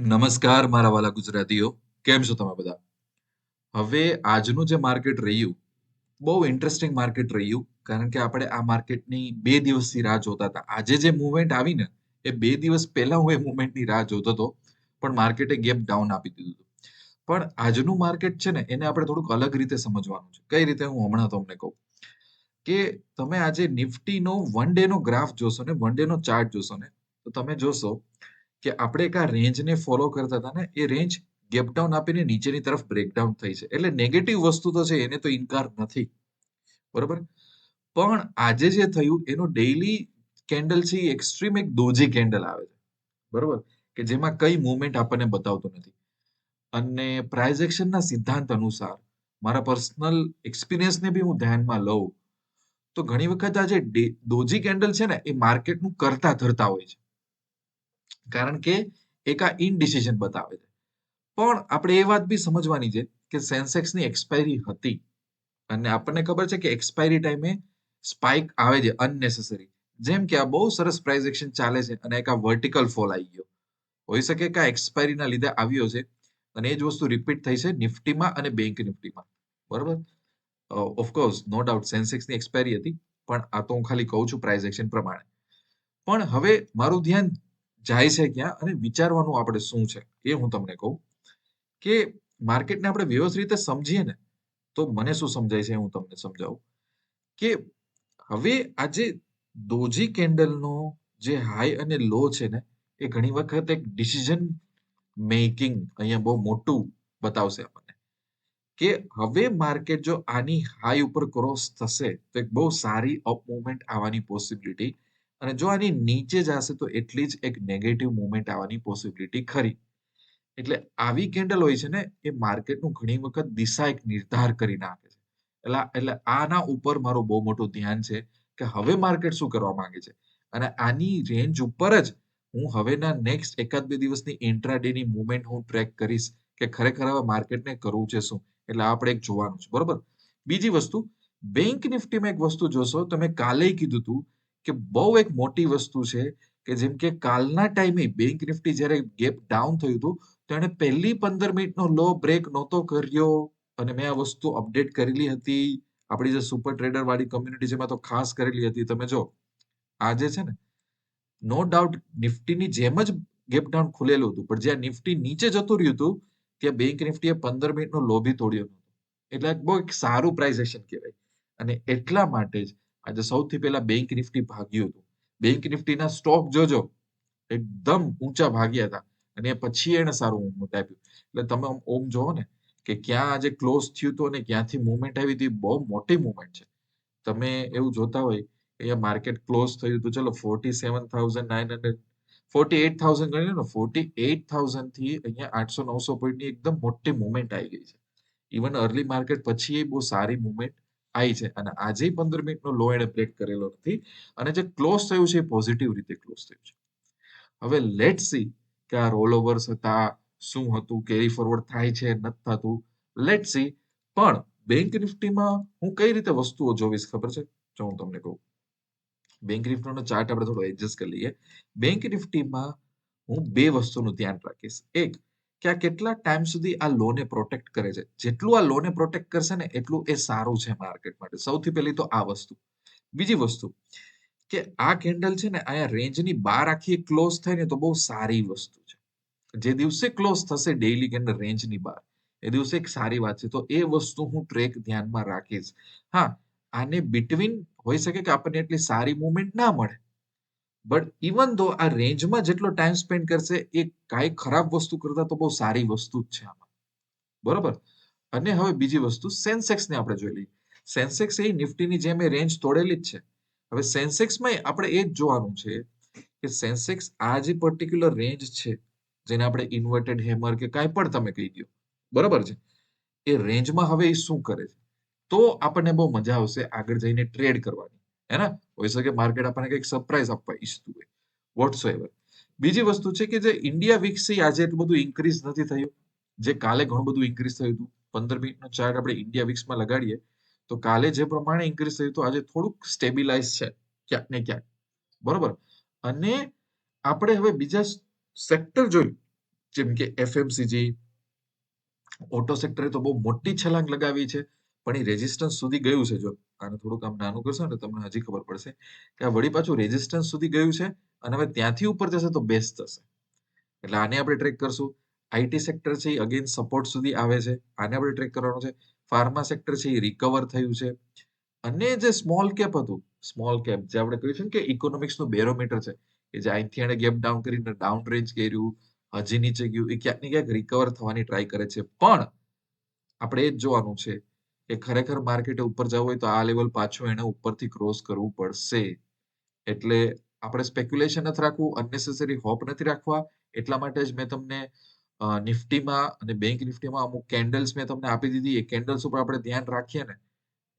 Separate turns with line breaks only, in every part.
નમસ્કાર, મારા વાલા ગુજરાતીઓ. કેમ છો તમે બધા? હવે આજનું જે માર્કેટ રહ્યું, બહુ ઇન્ટરેસ્ટિંગ માર્કેટ રહ્યું, કારણ કે આપણે આ માર્કેટની બે દિવસથી રાહ જોતા હતા. આજે જે મુવમેન્ટ આવી ને, એ બે દિવસ પહેલા હું એ મુવમેન્ટની રાહ જોતો હતો, પણ માર્કેટે ગેપ ડાઉન આપી દીધું હતું. પણ આજનું માર્કેટ છે ને, એને આપણે થોડુંક અલગ રીતે સમજવાનું છે. કઈ રીતે હું હમણાં તમને કહું? કે તમે આજે નિફ્ટીનો વન ડે નો ગ્રાફ જોશો ને, વન ડે નો ચાર્ટ જોશો ને, તો તમે જોશો કે આપણે એક આ રેન્જને ફોલો કરતા હતા ને, એ રેન્જ ગેપડાઉન આપીને નીચેની તરફ બ્રેકડાઉન થઈ છે. એટલે નેગેટિવ વસ્તુ તો છે, એને તો ઇનકાર નથી. બરોબર? પણ આજે જે થયું, એનો ડેઈલી કેન્ડલ છે, એ એક્સ્ટ્રીમ એક દોજી કેન્ડલ આવે છે. બરોબર? કે જેમાં કઈ મુવમેન્ટ આપણને બતાવતું નથી. અને પ્રાઇઝ એક્શનના સિદ્ધાંત અનુસાર, મારા પર્સનલ એક્સપિરિયન્સને બી હું ધ્યાનમાં લઉં, તો ઘણી વખત આ જે ડે- દોજી કેન્ડલ છે ને, એ માર્કેટનું કરતા ધરતા હોય છે. કારણ કે એક આ ઇનડિસિઝન બતાવે છે. પણ આપણે એ વાત બી સમજવાની છે કે સેન્સેક્સની એક્સપાયરી હતી. અને આપણને ખબર છે કે એક્સપાયરી ટાઈમે સ્પાઇક આવે છે અનનેસેસરી જેમ કે આ બહુ સરસ પ્રાઇસ એક્શન ચાલે છે અને એક આ વર્ટિકલ ફોલ આવી ગયો. હોઈ શકે કે આ એક્સપાયરીના લીધે આવ્યો છે અને એ જ વસ્તુ રિપીટ થઈ છે નિફ્ટીમાં અને બેંક નિફ્ટીમાં. બરોબર? ઓફકોર્સ નો ડાઉટ સેન્સેક્સની એક્સપાયરી હતી, પણ આ તો હું ખાલી કહું છું પ્રાઇસ એક્શન પ્રમાણે. પણ હવે મારું ધ્યાન જાય છે ક્યાં અને વિચારવાનું આપણે શું છે એ હું તમને કહું કે માર્કેટને આપણે વ્યવસ્થિત રીતે સમજીએ ને તો મને શું સમજાય છે હું તમને સમજાવું કે હવે આજે દોજી કેન્ડલનો જે હાઈ અને લો છે ને એ ઘણી વખત એક ડિસિઝન મેકિંગ અહીંયા બહુ મોટું બતાવશે આપણને કે હવે માર્કેટ જો આની હાઈ ઉપર ક્રોસ થશે તો એક બહુ સારી અપ મુવમેન્ટ આવવાની પોસિબિલિટી અને જો આની નીચે જશે તો એટલી જ એક નેગેટિવ મુવમેન્ટ આવવાની પોસિબિલિટી ખરી. એટલે આવી કેન્ડલ હોય છે ને, એ માર્કેટનું ઘણી વખત દિશા એક નિર્ધાર કરી નાખે છે. એટલે એટલે આના ઉપર મારું બહુ મોટું ધ્યાન છે કે હવે માર્કેટ શું કરવા માંગે છે. અને આની રેન્જ ઉપર જ હું હવેના નેક્સ્ટ એકાદ બે દિવસની ઇન્ટ્રાડેની મુવમેન્ટ હું ટ્રેક કરીશ કે ખરેખર હવે માર્કેટને કરવું છે શું? એટલે આપણે એક જોવાનું છે, બરોબર? બીજી વસ્તુ બેંક નિફ્ટીમાં એક વસ્તુ જોશો, તમે કાલે કીધું હતું કે બહુ એક મોટી વસ્તુ છે કે જેમ કે કાલના ટાઈમે બેંક નિફ્ટી જ્યારે ગેપ ડાઉન થયું હતું, તો પહેલી પંદર મિનિટનો લો બ્રેક નહોતો કર્યો. અને મેં આ વસ્તુ અપડેટ કરેલી હતી. આપણી જે સુપર ટ્રેડર વાળી કમ્યુનિટી જેમાં તો ખાસ કરેલી હતી. તમે જો આજે છે ને, નો ડાઉટ નિફ્ટીની જેમ જ ગેપ ડાઉન ખુલેલું હતું. પણ જ્યાં નિફ્ટી નીચે જતું રહ્યું હતું, ત્યાં બેંક નિફ્ટીએ પંદર મિનિટનો લો બી તોડ્યો નહોતો. એટલે બહુ એક સારું પ્રાઇઝેશન કહેવાય. અને એટલા માટે જ આજે સૌથી પહેલા બેંક નિફ્ટી ભાગ્યું હતું. બેંક નિફ્ટીના સ્ટોક જોજો. એકદમ ઊંચા ભાગ્યા હતા. અને પછી એને સારું મૂવમેન્ટ આપ્યું. એટલે તમે ઓમ જોવો ને કે ક્યાં આજે ક્લોઝ થયું હતું અને ક્યાંથી મુવમેન્ટ આવી હતી. બહુ મોટી મુવમેન્ટ છે. તમે એવું જોતા હોય, અહીંયા માર્કેટ ક્લોઝ થયું હતું. ચલો forty seven thousand nine hundred forty eight thousand ગણી લો ફોર્ટી એટ થાઉઝન્ડથી અહીંયા આઠસો નવસો પોઈન્ટની એકદમ મોટી મૂવમેન્ટ આવી ગઈ છે. ઇવન અર્લી માર્કેટ પછી એ બહુ સારી મુવમેન્ટ આવી છે. અને આજે પંદર મિનિટનો લો એણે બ્રેક કરેલો નથી, અને જે ક્લોઝ થયું છે એ પોઝિટિવ રીતે ક્લોઝ થયું છે. હવે લેટ સી કે આ રોલ ઓવર્સ હતા, શું હતું કેરી ફોરવર્ડ થાય છે, નથી થતું. લેટ સી પણ બેંક નિફ્ટીમાં હું કઈ રીતે વસ્તુઓ જોવીશ ખબર છે? જો હું તમને કહું. બેંક નિફ્ટીનો ચાર્ટ આપણે થોડો એડજસ્ટ કરી લઈએ. બેંક નિફ્ટીમાં હું બે વસ્તુનું ધ્યાન રાખીશ. એક કે આ કેટલા ટાઈમ સુધી આ લોને પ્રોટેક્ટ કરે છે? જેટલું આ લોને પ્રોટેક્ટ કરશે ને એટલું એ સારું છે માર્કેટ માટે. સૌથી પહેલી તો આ વસ્તુ. બીજી વસ્તુ કે આ કેન્ડલ છે ને અહીંયા રેન્જની બહાર આખી ક્લોઝ થાય ને તો બહુ સારી વસ્તુ છે. જે દિવસે ક્લોઝ થશે ડેઇલી કેન્ડલ રેન્જની બહાર, એ દિવસે એક સારી વાત છે. તો એ વસ્તુ હું ટ્રેક ધ્યાનમાં રાખીશ. હા, આને બિટવીન હોઈ શકે કે આપણને એટલી સારી મુવમેન્ટ ના મળે. બટ ઇવન ધો આ રેન્જમાં જેટલો ટાઈમ સ્પેન્ડ કરશે, એ કાંઈ ખરાબ વસ્તુ કરતા તો બહુ સારી વસ્તુ જ છે આમાં. બરોબર? અને હવે બીજી વસ્તુ સેન્સેક્સને આપણે જોઈ લઈએ. સેન્સેક્સ એ નિફ્ટીની જેમ એ રેન્જ તોડેલી જ છે. હવે સેન્સેક્સમાં આપણે એ જ જોવાનું છે કે સેન્સેક્સ આ જે પર્ટિક્યુલર રેન્જ છે, જેને આપણે ઇન્વર્ટેડ હેમર કે કાંઈ પણ તમે કહી દો, બરોબર છે? એ રેન્જમાં હવે એ શું કરે છે? તો આપણને બહુ મજા આવશે આગળ જઈને ટ્રેડ કરવાની. હે ને? હોઈ શકે માર્કેટ આપણને કંઈક સરપ્રાઈઝ આપવા ઈચ્છતું હોય વોટ્સો એવર બીજી વસ્તુ છે કે જે ઇન્ડિયા વીક્સ આજે એટલું બધું ઇન્ક્રીઝ નથી થયું. જે કાલે ઘણું બધું ઇન્ક્રીઝ થયું હતું. પંદર મિનિટનો ચાર્ટ આપણે ઇન્ડિયા વીક્સમાં લગાડીએ, તો કાલે જે પ્રમાણે ઇન્ક્રીઝ થયું હતું, આજે થોડુંક સ્ટેબિલાઇઝ છે, ક્યાંક ને ક્યાંક. બરોબર? અને આપણે હવે બીજા સેક્ટર જોયું, જેમ કે એફએમસીજી ઓટો સેક્ટરે તો બહુ મોટી છલાંગ લગાવી છે, પણ એ રેઝિસ્ટન્સ સુધી ગયું છે, જો. આને થોડુંક આમ નાનું કરશો ને તમને હજી ખબર પડશે કે આ વળી પાછું રેઝિસ્ટન્સ સુધી ગયું છે અને હવે ત્યાંથી ઉપર જશે તો બેસ્ટ થશે. એટલે આને આપણે ટ્રેક કરશું. આઈટી સેક્ટર છે એ અગેન સપોર્ટ સુધી આવે છે. આને આપણે ટ્રેક કરવાનું છે. ફાર્મા સેક્ટર છે એ રિકવર થયું છે. અને જે સ્મોલ કેપ હતું સ્મોલ કેપ જે આપણે કહ્યું છે ને કે ઇકોનોમિક્સનું બેરોમીટર છે, કે જે અહીંથી એને ગેપ ડાઉન કરીને ડાઉન રેન્જ કર્યું, હજી નીચે ગયું, એ ક્યાંક ને ક્યાંક રિકવર થવાની ટ્રાય કરે છે. પણ આપણે એ જ જોવાનું છે કે ખરેખર માર્કેટે ઉપર જવું હોય તો આ લેવલ પાછું એને ઉપરથી ક્રોસ કરવું પડશે. એટલે આપણે સ્પેક્યુલેશન નથી રાખવું અનનેસેસરી હોપ નથી રાખવા. એટલા માટે જ મેં તમને નિફ્ટીમાં અને બેંક નિફ્ટીમાં અમુક કેન્ડલ્સ મેં તમને આપી દીધી. એ કેન્ડલ્સ ઉપર આપણે ધ્યાન રાખીએ ને,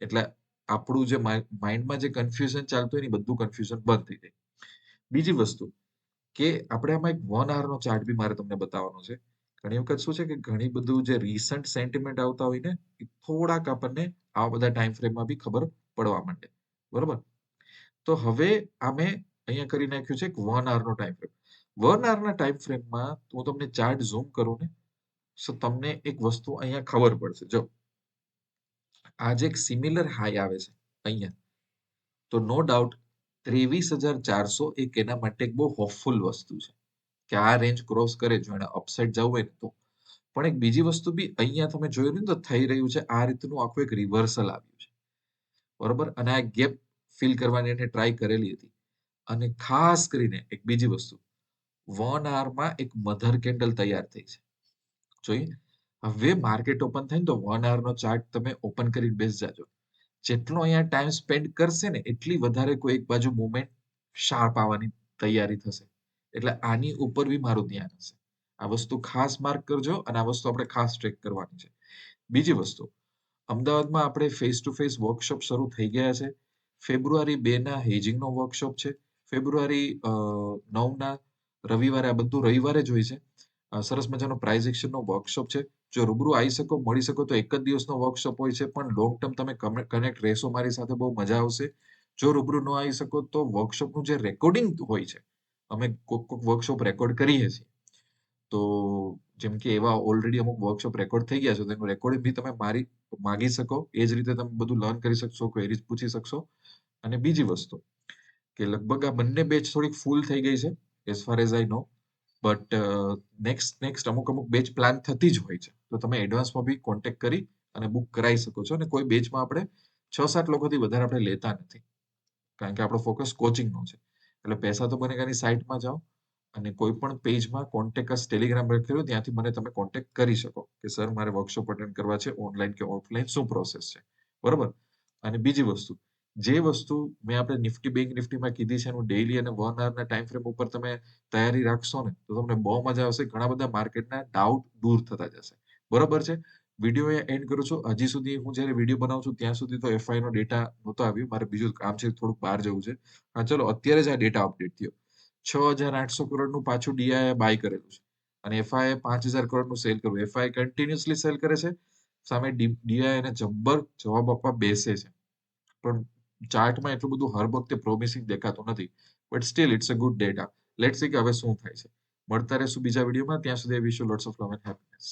એટલે આપણું જે માઇન્ડમાં જે કન્ફ્યુઝન ચાલતું હોય ને બધું કન્ફ્યુઝન બંધ થઈ જાય. બીજી વસ્તુ કે આપણે આમાં એક વન આવરનો ચાર્ટ બી મારે તમને બતાવવાનો છે. ઘણી વખત શું છે કે ઘણી બધું જે રિસન્ટ સેન્ટિમેન્ટ આવતા હોય ને, એ થોડાક આપણને આવા બધા ટાઈમ ફ્રેમમાં બી ખબર પડવા માંડે. બરોબર? તો હવે અમે અહીંયા કરી નાખ્યું છે વન આવરનો ટાઈમ ફ્રેમ વન આવરના ટાઈમ ફ્રેમમાં હું તમને ચાર્ટ ઝૂમ કરું ને, તો તમને એક વસ્તુ અહીંયા ખબર પડશે. જો આજે એક સિમિલર હાઈ આવે છે અહીંયા, તો નો ડાઉટ ત્રેવીસ હજાર ચારસો એક એના માટે એક બહુ હોપફુલ વસ્તુ છે. કે આ રેન્જ ક્રોસ કરે જો એને અપસાઇડ જવું હોય તો. પણ એક બીજી વસ્તુ બી અહીંયા તમે જોયું ને તો થઈ રહ્યું છે, આ રીતનું આખું એક રિવર્સલ આવ્યું છે. બરોબર? અને આ ગેપ ફિલ કરવાની એને ટ્રાય કરેલી હતી. અને ખાસ કરીને એક બીજી વસ્તુ. વન આવરમાં એક મધર કેન્ડલ તૈયાર થઈ છે. જોઈએ. હવે માર્કેટ ઓપન થાય ને તો વન આવરનો ચાર્ટ તમે ઓપન કરીને બેસ જાજો. જેટલો અહીંયા ટાઈમ સ્પેન્ડ કરશે ને એટલી વધારે કોઈ એક બાજુ મુવમેન્ટ શાર્પ આવવાની તૈયારી થશે. એટલે આની ઉપર બી મારું ધ્યાન હશે. આ વસ્તુ ખાસ માર્ક કરજો અને આ વસ્તુ આપણે ખાસ ટ્રેક કરવાની છે. બીજી વસ્તુ, અમદાવાદમાં આપણે ફેસ ટુ ફેસ વર્કશોપ શરૂ થઈ ગયા છે. ફેબ્રુઆરી બે ના હેજિંગનો વર્કશોપ છે. ફેબ્રુઆરી નવ ના રવિવારે આ બધું રવિવારે જ હોય છે. સરસ મજાનો પ્રાઇઝ એક્શનનો વર્કશોપ છે. જો રૂબરૂ આવી શકો, મળી શકો તો એક જ દિવસનો વર્કશોપ હોય છે, પણ લોંગ ટર્મ તમે કનેક્ટ રહેશો મારી સાથે, બહુ મજા આવશે. જો રૂબરૂ ન આવી શકો તો વર્કશોપનું જે રેકોર્ડિંગ હોય છે અમે કોઈક કોઈક વર્કશોપ રેકોર્ડ કરીએ છીએ. તો જેમ કે એવા ઓલરેડી અમુક વર્કશોપ રેકોર્ડ થઈ ગયા છે તેનું રેકોર્ડિંગ બી તમે મારી માગી શકો. એ જ રીતે તમે બધું લર્ન કરી શકશો ક્વેરીઝ પૂછી શકશો. અને બીજી વસ્તુ કે લગભગ આ બંને બેચ થોડીક ફૂલ થઈ ગઈ છે as far as I know but next next અમુક અમુક બેચ પ્લાન થતી જ હોય છે. તો તમે એડવાન્સમાં બી કોન્ટેક કરી અને બુક કરાવી શકો છો. અને કોઈ બેચમાં આપણે છ સાત લોકોથી વધારે આપણે લેતા નથી. કારણ કે આપણો ફોકસ કોચિંગનો છે. એટલે પૈસા તો બને એની સાઇટમાં જાઓ. અને કોઈ પણ પેજમાં કોન્ટેક્ટ ટેલિગ્રામ કર્યો, ત્યાંથી મને તમે કોન્ટેક્ટ કરી શકો કે સર મારે વર્કશોપ અટેન્ડ કરવા છે ઓનલાઈન કે ઓફલાઈન શું પ્રોસેસ છે? બરોબર? અને બીજી વસ્તુ, જે વસ્તુ મેં આપણે નિફ્ટી બેંક નિફ્ટીમાં કીધી છે, એનું ડેઇલી અને વન આવરના ટાઈમ ફ્રેમ ઉપર તમે તૈયારી રાખશો ને, તો તમને બહુ મજા આવશે. ઘણા બધા માર્કેટના ડાઉટ દૂર થતા જશે. બરોબર છે? વીડિયો એન્ડ કરું છું. હજી સુધી હું જ્યારે વીડિયો બનાવું છું, ત્યાં સુધી તો એફઆઈ નો ડેટા નહોતો આવ્યો. મારે બીજું કામ છે, થોડુંક બહાર જવું છે. હા, ચલો, અત્યારે જ આ ડેટા અપડેટ થયો. છ હજાર આઠસો કરોડનું પાછું ડીઆઈએ બાય કરેલું છે. અને એફઆઈએ પાંચ હજાર કરોડનું સેલ કરવું એફઆઈ કન્ટિન્યુઅસલી સેલ કરે છે. સામે ડીઆઈ એને જબ્બર જવાબ આપવા બેસે છે. પણ ચાર્ટમાં એટલું બધું હર વખતે પ્રોમિસિંગ દેખાતું નથી. But still it's a good data let see કે હવે શું થાય છે. મળતા રહેશું બીજા વિડીયોમાં ત્યાં સુધી wish you lots of love and happiness